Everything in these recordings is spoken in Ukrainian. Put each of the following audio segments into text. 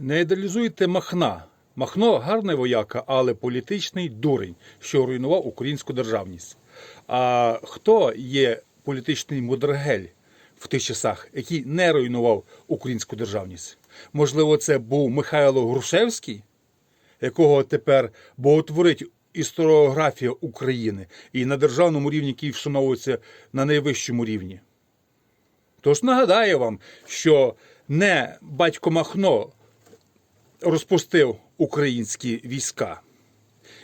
Не ідеалізуйте Махна. Махно гарний вояка, але політичний дурень, що руйнував українську державність. А хто є політичний мудрагель в тих часах, який не руйнував українську державність? Можливо, це був Михайло Грушевський, якого тепер боготворить історіографія України і на державному рівні, який вшановується на найвищому рівні. Тож нагадаю вам, що не батько Махно розпустив українські війська.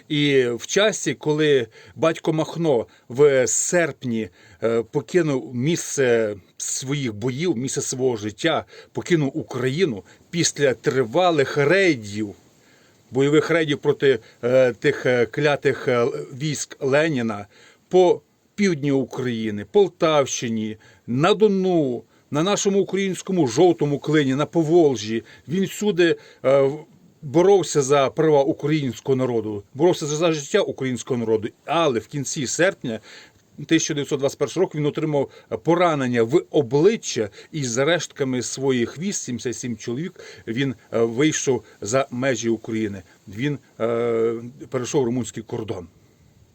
І в часі, коли батько Махно в серпні е, покинув місце своїх боїв, місце свого життя, покинув Україну після тривалих рейдів, бойових рейдів проти е, тих е, клятих військ Леніна по півдні України, Полтавщині, на Дону, на нашому українському жовтому клині, на Поволжі. Він всюди е, боровся за права українського народу, боровся за життя українського народу. Але в кінці серпня 1921 року він отримав поранення в обличчя і з рештками своїх військ, 77 чоловік, він е, вийшов за межі України. Він е, перейшов румунський кордон.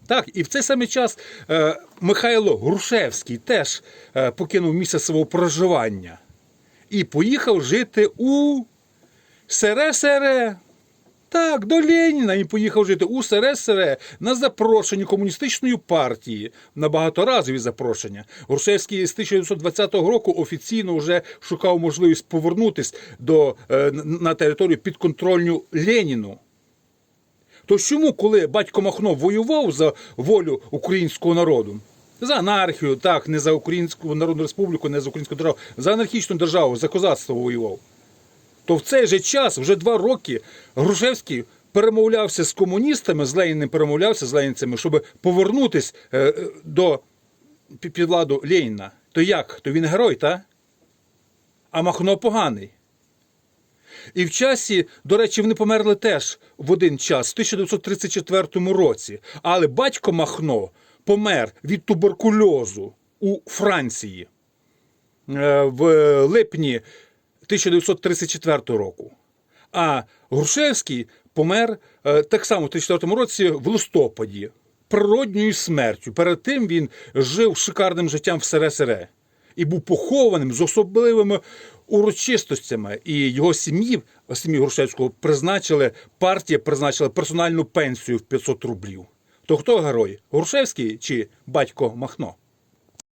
Так, і в цей самий час е, Михайло Грушевський теж е, покинув місце свого проживання і поїхав жити у Сере-Сере. Так, до Леніна він поїхав жити у Сере-Сере на запрошення комуністичної партії, на багаторазові запрошення. Грушевський з 1920 року офіційно вже шукав можливість повернутися до, е, на територію підконтрольну Леніну. То чому, коли батько Махно воював за волю українського народу, за анархію, так, не за Українську Народну Республіку, не за українську державу, за анархічну державу, за козацтво воював, то в цей же час, вже два роки, Грушевський перемовлявся з комуністами, з Леніним перемовлявся з ленінцями, щоб повернутися е, е, до пі- під Леніна. То як? То він герой, та? А Махно поганий. І в часі, до речі, вони померли теж в один час, в 1934 році. Але батько Махно помер від туберкульозу у Франції е, в липні 1934 року. А Грушевський помер е, так само в 1934 році в листопаді природньою смертю. Перед тим він жив шикарним життям в СРСР і був похованим з особливими урочистостями. І його сім'ї, сім'ї Грушевського, призначили, партія призначила персональну пенсію в 500 рублів. То хто герой? Грушевський чи батько Махно?